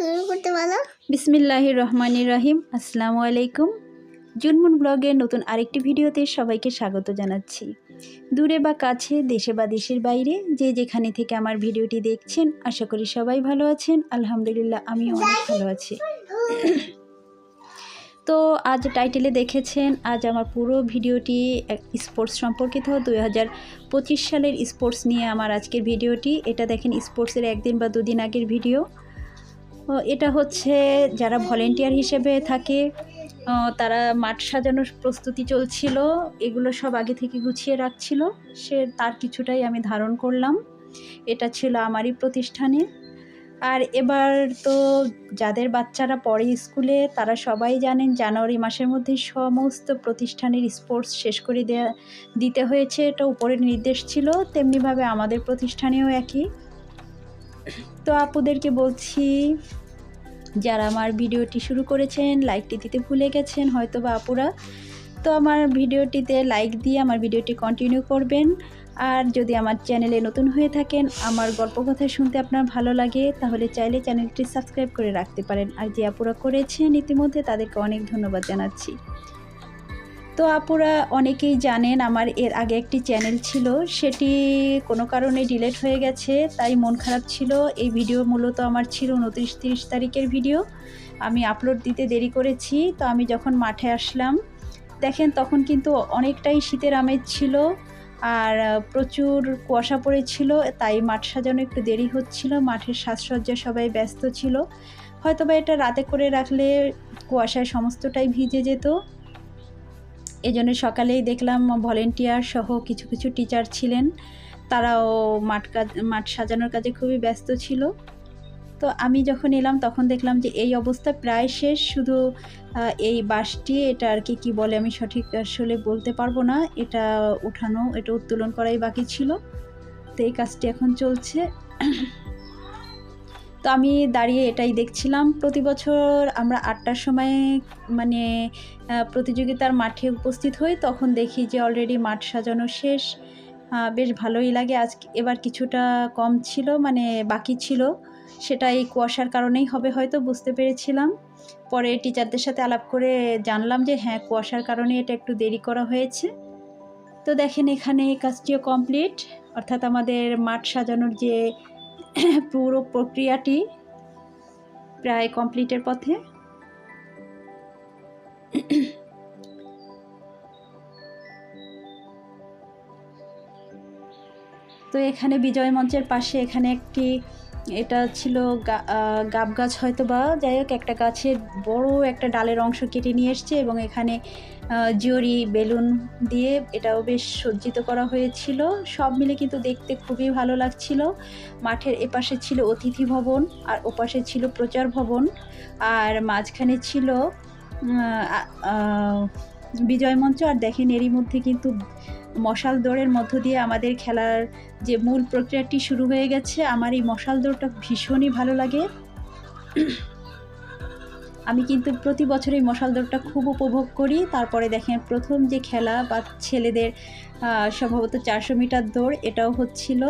শুরু করতে বলো। বিসমিল্লাহ রহমানির রাহিম। আসসালামু আলাইকুম। জুনমুন ব্লগের নতুন আরেকটি ভিডিওতে সবাইকে স্বাগত জানাচ্ছি। দূরে বা কাছে দেশে বা দেশের বাইরে যে যেখানে থেকে আমার ভিডিওটি দেখছেন আশা করি সবাই ভালো আছেন। আলহামদুলিল্লাহ আমি অনেক ভালো আছি। তো আজ টাইটেলে দেখেছেন আজ আমার পুরো ভিডিওটি স্পোর্টস সম্পর্কিত। দুই হাজার পঁচিশ সালের স্পোর্টস নিয়ে আমার আজকের ভিডিওটি। এটা দেখেন স্পোর্টসের একদিন বা দুদিন আগের ভিডিও। এটা হচ্ছে যারা ভলেন্টিয়ার হিসেবে থাকে তারা মাঠ সাজানোর প্রস্তুতি চলছিল, এগুলো সব আগে থেকে গুছিয়ে রাখছিল। সে তার কিছুটাই আমি ধারণ করলাম। এটা ছিল আমারই প্রতিষ্ঠানে। আর এবার তো যাদের বাচ্চারা পড়ে স্কুলে, তারা সবাই জানেন জানুয়ারি মাসের মধ্যে সমস্ত প্রতিষ্ঠানের স্পোর্টস শেষ করে দেয়া, দিতে হয়েছে। এটা উপরের নির্দেশ ছিল, তেমনিভাবে আমাদের প্রতিষ্ঠানেও একই। তো আপুদেরকে বলছি, যারা আমার ভিডিওটি শুরু করেছেন, লাইকটি দিতে ভুলে গেছেন হয়তো বা আপুরা, তো আমার ভিডিওটিতে লাইক দিয়ে আমার ভিডিওটি কন্টিনিউ করবেন। আর যদি আমার চ্যানেলে নতুন হয়ে থাকেন, আমার গল্প কথা শুনতে আপনার ভালো লাগে, তাহলে চাইলে চ্যানেলটি সাবস্ক্রাইব করে রাখতে পারেন। আর যে আপুরা করেছেন, ইতিমধ্যে তাদেরকে অনেক ধন্যবাদ জানাচ্ছি। তো আপুরা অনেকেই জানেন আমার এর আগে একটি চ্যানেল ছিল, সেটি কোনো কারণে ডিলেট হয়ে গেছে, তাই মন খারাপ ছিল। এই ভিডিও মূলত আমার ছিল উনত্রিশ তিরিশ তারিখের ভিডিও। আমি আপলোড দিতে দেরি করেছি, তো আমি যখন মাঠে আসলাম, দেখেন তখন কিন্তু অনেকটাই শীতের আমেজ ছিল আর প্রচুর কুয়াশা পড়েছিল, তাই মাঠ সাজানো একটু দেরি হচ্ছিল, মাঠের সাজসজ্জা সবাই ব্যস্ত ছিল। হয়তোবা এটা রাতে করে রাখলে কুয়াশায় সমস্তটাই ভিজে যেত। এজন্য সকালেই দেখলাম ভলেন্টিয়ার সহ কিছু কিছু টিচার ছিলেন। তারাও মাঠ কাজ, মাঠ সাজানোর কাজে খুবই ব্যস্ত ছিল। তো আমি যখন এলাম তখন দেখলাম যে এই অবস্থা প্রায় শেষ। শুধু এই বাসটি এটা আর কি, কী বলে আমি সঠিক আসলে বলতে পারব না। এটা উঠানো, এটা উত্তোলন করাই বাকি ছিল। তো এই কাজটি এখন চলছে। তো আমি দাঁড়িয়ে এটাই দেখছিলাম। প্রতি বছর আমরা আটটার সময় মানে প্রতিযোগিতার মাঠে উপস্থিত হই। তখন দেখি যে অলরেডি মাঠ সাজানো শেষ। বেশ ভালোই লাগে। আজ এবার কিছুটা কম ছিল মানে বাকি ছিল। সেটা এই কুয়াশার কারণেই হবে হয়তো, বুঝতে পেরেছিলাম। পরে টিচারদের সাথে আলাপ করে জানলাম যে হ্যাঁ কুয়াশার কারণে এটা একটু দেরি করা হয়েছে। তো দেখেন এখানে কাজটিও কমপ্লিট অর্থাৎ আমাদের মাঠ সাজানোর যে পুরো প্রক্রিয়াটি প্রায় কমপ্লিটের পথে। তো এখানে বিজয় মঞ্চের পাশে এখানে একটি এটা ছিল গাব গাছ হয়তো বা, যাই হোক, একটা গাছের বড় একটা ডালের অংশ কেটে নিয়ে এসছে এবং এখানে জরি বেলুন দিয়ে এটাও বেশ সজ্জিত করা হয়েছিল। সব মিলে কিন্তু দেখতে খুবই ভালো লাগছিল। মাঠের এপাশে ছিল অতিথি ভবন, আর ওপাশে ছিল প্রচার ভবন। আর মাঝখানে ছিল বিজয় মঞ্চ আর দেখেন এরই মধ্যে কিন্তু মশাল দৌড়ের মধ্য দিয়ে আমাদের খেলার যে মূল প্রক্রিয়াটি শুরু হয়ে গেছে। আমার এই মশাল দৌড়টা ভীষণই ভালো লাগে। আমি কিন্তু প্রতি বছর এই মশাল দৌড়টা খুব উপভোগ করি। তারপরে দেখেন প্রথম যে খেলা বা ছেলেদের সম্ভবত চারশো মিটার দৌড়, এটাও হচ্ছিল।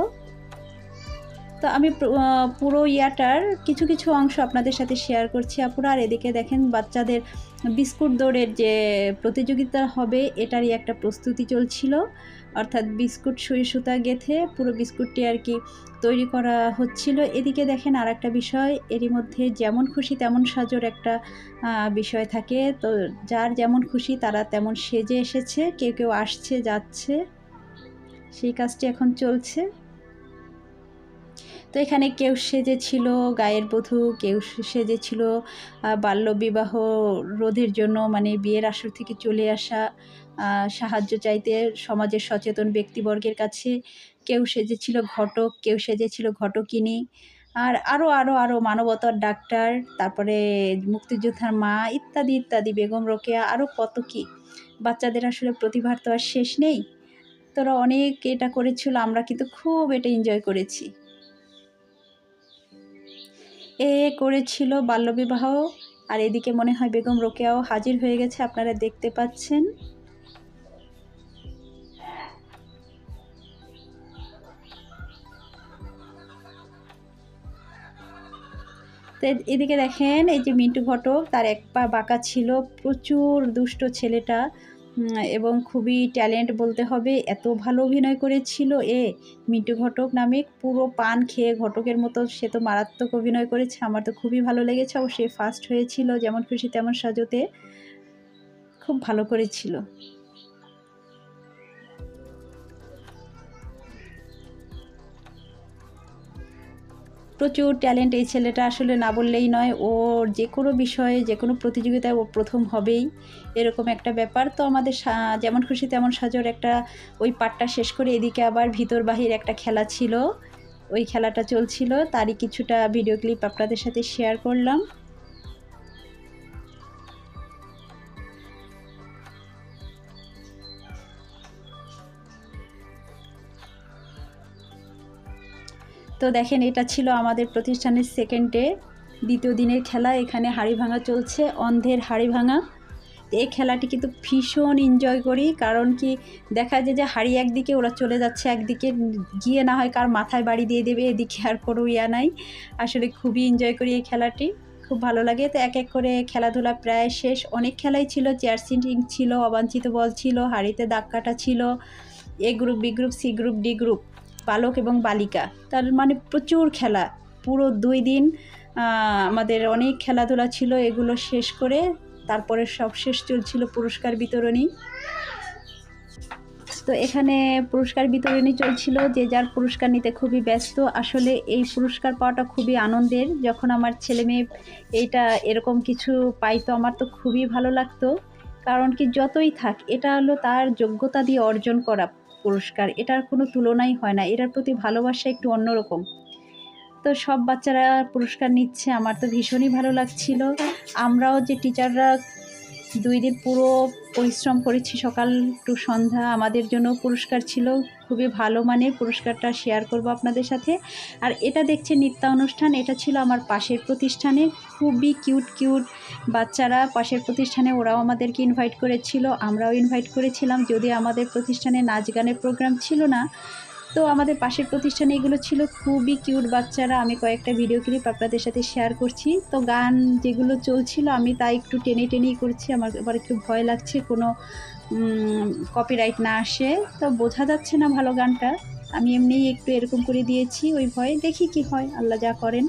তো আমি পুরো ইয়াটার কিছু কিছু অংশ আপনাদের সাথে শেয়ার করছি। আপুরা, আর এদিকে দেখেন বাচ্চাদের বিস্কুট দৌড়ের যে প্রতিযোগিতা হবে, এটারই একটা প্রস্তুতি চলছিল। অর্থাৎ বিস্কুট সুই সুতা গেথে পুরো বিস্কুটটি আর কি তৈরি করা হচ্ছিল। এদিকে দেখেন আর একটা বিষয়, এরই মধ্যে যেমন খুশি তেমন সাজোর একটা বিষয় থাকে। তো যার যেমন খুশি তারা তেমন সেজে এসেছে, কেউ কেউ আসছে, যাচ্ছে। সেই কাজটি এখন চলছে। তো এখানে কেউ সেজেছিল, গায়ের বধূ, কেউ সেজেছিল বাল্যবিবাহ, রোধের জন্য মানে বিয়ের আসর থেকে চলে আসা সাহায্য চাইতে সমাজের সচেতন ব্যক্তিবর্গের কাছে কেউ সেজেছিল ঘটক, কেউ সেজেছিল ঘটকিনী। আর আরও আরও আরও মানবতার ডাক্তার, তারপরে মুক্তিযোদ্ধার মা, ইত্যাদি ইত্যাদি, বেগম রোকেয়া আরও কত কী। বাচ্চাদের আসলে প্রতিভার তো আর শেষ নেই। তোরা অনেক এটা করেছিল, আমরা কিন্তু খুব এটা এনজয় করেছি। এ করেছিল বাল্যবিবাহ। আর এদিকে মনে হয় বেগম রোকেয়াও হাজির হয়ে গেছে, আপনারা দেখতে পাচ্ছেন। তো এদিকে দেখেন, এই যে মিন্টু ঘটক, তার এক পা বাঁকা ছিল। প্রচুর দুষ্ট ছেলেটা। এবং খুবই ট্যালেন্ট বলতে হবে, এত ভালো অভিনয় করেছিল এ মিন্টু ঘটক নামে, পুরো পান খেয়ে ঘটকের মতো সে তো মারাত্মক অভিনয় করেছে, আমার তো খুবই ভালো লেগেছে সে ফার্স্ট হয়েছিল, যেমন খুশি তেমন সাজতে, খুব ভালো করেছিল। প্রচুর ট্যালেন্ট এই ছেলেটা আসলে না বললেই নয়। ওর যে কোনো বিষয়ে, যে কোনো প্রতিযোগিতায় ও প্রথম হবেই। এরকম একটা ব্যাপার। তো আমাদের যেমন খুশি তেমন সাজর একটা ওই পাঠটা শেষ করে এদিকে আবার ভিতর বাহির একটা খেলা ছিল। ওই খেলাটা চলছিল। তারই কিছুটা ভিডিও ক্লিপ আপনাদের সাথে শেয়ার করলাম। তো দেখেন, এটা ছিল আমাদের প্রতিষ্ঠানের সেকেন্ড ডে দ্বিতীয় দিনের খেলা। এখানে হাড়ি ভাঙা চলছে, অন্ধের হাড়ি ভাঙা। এই খেলাটি কিন্তু ভীষণ এনজয় করি, কারণ কি দেখা যায় যে হাড়ি একদিকে, ওরা চলে যাচ্ছে একদিকে, গিয়ে না হয় কার মাথায় বাড়ি দিয়ে দেবে, এদিকে আর কোনো ইয়া নাই। আসলে খুবই এনজয় করি এই খেলাটি, খুব ভালো লাগে। তো এক এক করে খেলাধুলা প্রায় শেষ। অনেক খেলাই ছিল চেয়ার সিটিং ছিল, অবাঞ্ছিত বল ছিল, হাড়িতে দাগ কাটা ছিল, A group B group C group D group বালক এবং বালিকা। তার মানে প্রচুর খেলা। পুরো দুই দিন আমাদের অনেক খেলাধুলা ছিল, এগুলো শেষ করে তারপরে সব শেষ চলছিল পুরস্কার বিতরণী। তো এখানে পুরস্কার বিতরণী চলছিল যে যার পুরস্কার নিতে খুবই ব্যস্ত। আসলে এই পুরস্কার পাওয়াটা খুবই আনন্দের। যখন আমার ছেলে মেয়ে এইটা এরকম কিছু পাইতো, আমার তো খুবই ভালো লাগতো। কারণ কি যতই থাক, এটা হলো তার যোগ্যতা দিয়ে অর্জন করা। পুরস্কার, এটার কোনো তুলনাই হয় না। এটার প্রতি ভালোবাসা একটু অন্যরকম। তো সব বাচ্চারা পুরস্কার নিচ্ছে, আমার তো ভীষণই ভালো লাগছিল। আমরাও যে টিচাররা দুই দিন পুরো পরিশ্রম করেছি, সকাল টু সন্ধ্যা। আমাদের জন্য পুরস্কার ছিল, খুবই ভালো মানের পুরস্কারটা শেয়ার করব আপনাদের সাথে। আর এটা দেখছে নৃত্য অনুষ্ঠান এটা ছিল আমার পাশের প্রতিষ্ঠানে। খুবই কিউট কিউট বাচ্চারা পাশের প্রতিষ্ঠানে, ওরাও আমাদেরকে ইনভাইট করেছিল, আমরাও ইনভাইট করেছিলাম। যদি আমাদের প্রতিষ্ঠানে নাচ গানের প্রোগ্রাম ছিল না তো আমাদের পাশের প্রতিষ্ঠানে এগুলো ছিল। খুবই কিউট বাচ্চারা। আমি কয়েকটা ভিডিও ক্লিপ আপনাদের সাথে শেয়ার করছি। তো গান যেগুলো চলছিল, আমি তাই একটু টেনে টেনেই করছি। আমার আবার একটু ভয় লাগছে, কোনো কপিরাইট না আসে। তো বোঝা যাচ্ছে না ভালো গানটা। আমি এমনিই একটু এরকম করে দিয়েছি ওই ভয়ে। দেখি কি হয়। আল্লাহ যা করেন।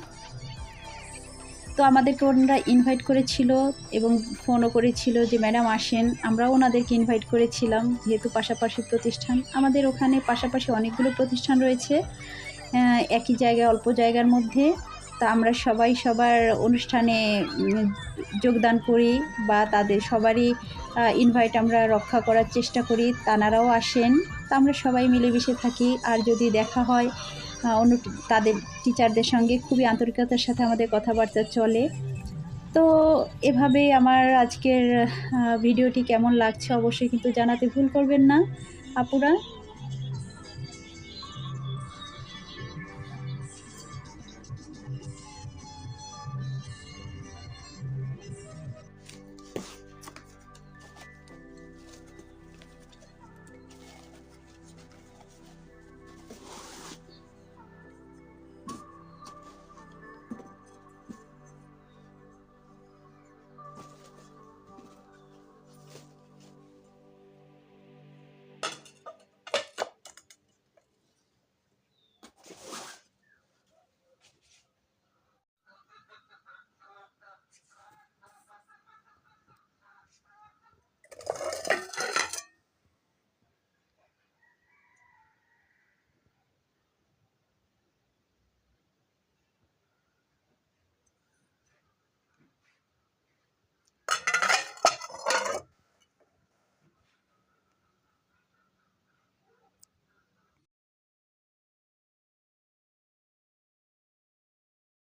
তো আমাদেরকে ওনারা ইনভাইট করেছিল এবং ফোনও করেছিল যে ম্যাডাম আসেন। আমরাও ওনাদেরকে ইনভাইট করেছিলাম, যেহেতু পাশাপাশি প্রতিষ্ঠান। আমাদের ওখানে পাশাপাশি অনেকগুলো প্রতিষ্ঠান রয়েছে একই জায়গায়, অল্প জায়গার মধ্যে। তা আমরা সবাই সবার অনুষ্ঠানে যোগদান করি বা তাদের সবারই ইনভাইট আমরা রক্ষা করার চেষ্টা করি। তানারাও আসেন। তা আমরা সবাই মিলেমিশে থাকি। আর যদি দেখা হয় অন্য তাদের টিচারদের সঙ্গে খুবই আন্তরিকতার সাথে আমাদের কথাবার্তা চলে। তো এভাবেই আমার আজকের ভিডিওটি কেমন লাগছে অবশ্যই কিন্তু জানাতে ভুল করবেন না, আপুরা।